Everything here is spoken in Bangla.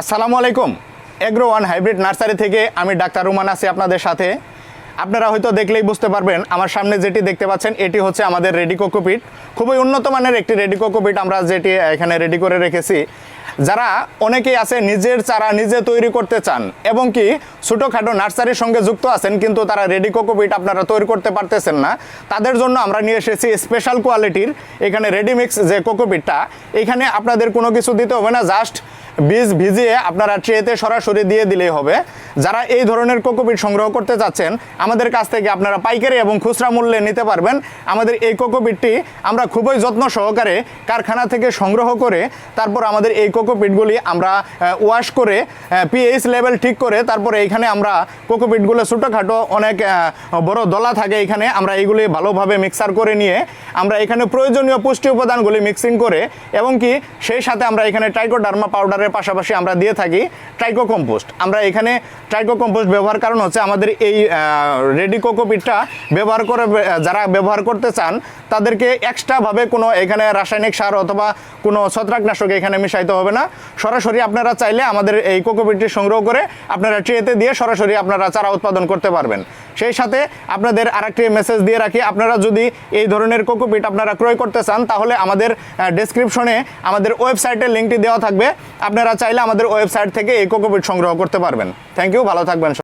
আসসালামু আলাইকুম। এগ্রো ওয়ান হাইব্রিড নার্সারি থেকে আমি ডাক্তার রুমান আছি আপনাদের সাথে। আপনারা হয়তো দেখলেই বুঝতে পারবেন, আমার সামনে যেটি দেখতে পাচ্ছেন, এটি হচ্ছে আমাদের রেডি কোকোপিট খুবই উন্নত মানের একটি রেডি কোকোপিট আমরা যেটি এখানে রেডি করে রেখেছি। যারা অনেকেই আছে, নিজের চারা নিজে তৈরি করতে চান এবং কি ছোটোখাটো নার্সারির সঙ্গে যুক্ত আছেন, কিন্তু তারা রেডি কোকোপিট আপনারা তৈরি করতে পারতেছেন না। তাদের জন্য আমরা নিয়ে এসেছি স্পেশাল কোয়ালিটির এখানে রেডিমিক্স যে কোকোপিটটা এখানে আপনাদের কোনো কিছু দিতে হবে না, জাস্ট বীজ ভিজিয়ে আপনারা ট্রেতে সরাসরি দিয়ে দিলেই হবে। যারা এই ধরনের কোকোপিট সংগ্রহ করতে চাচ্ছেন, আমাদের কাছ থেকে আপনারা পাইকারি এবং খুচরা মূল্যে নিতে পারবেন। আমাদের এই কোকোপিটটি আমরা খুবই যত্ন সহকারে কারখানা থেকে সংগ্রহ করে, তারপর আমাদের এই কোকোপিটগুলি আমরা ওয়াশ করে পিএইচ লেভেল ঠিক করে, তারপরে এখানে আমরা কোকোপিটগুলো ছোটোখাটো অনেক বড় দলা থাকে এখানে, আমরা এইগুলি ভালোভাবে মিক্সার করে নিয়ে, আমরা এখানে প্রয়োজনীয় পুষ্টি উপাদানগুলি মিক্সিং করে, এবং কি সেই সাথে আমরা এখানে ট্রাইকোডার্মা পাউডারের পাশাপাশি আমরা দিয়ে থাকি ট্রাইকো কম্পোস্ট আমরা এখানে ট্রাইকো কম্পোস্ট ব্যবহার কারণ হচ্ছে আমাদের এই রেডি কোকোপিটটা ব্যবহার করে যারা ব্যবহার করতে চান, তাদেরকে এক্সট্রাভাবে কোনো এখানে রাসায়নিক সার অথবা কোনো ছত্রাকনাশক এখানে মিশাইতে হবে না। সরাসরি আপনারা চাইলে আমাদের এই কোকোপিটটি সংগ্রহ করে আপনারা ট্রেতে দিয়ে সরাসরি আপনারা চারা উৎপাদন করতে পারবেন। সেই সাথে আপনাদের আরেকটি মেসেজ দিয়ে রাখি। আপনারা যদি এই ধরনের কোকোপিট আপনারা ক্রয় করতে চান, তাহলে আমাদের ডেসক্রিপশনে আমাদের ওয়েবসাইটের লিঙ্কটি দেওয়া থাকবে। আপনারা চাইলে আমাদের ওয়েবসাইট থেকে এই কোকোপিট সংগ্রহ করতে পারবেন। থ্যাংক ইউ ভালো থাকবেন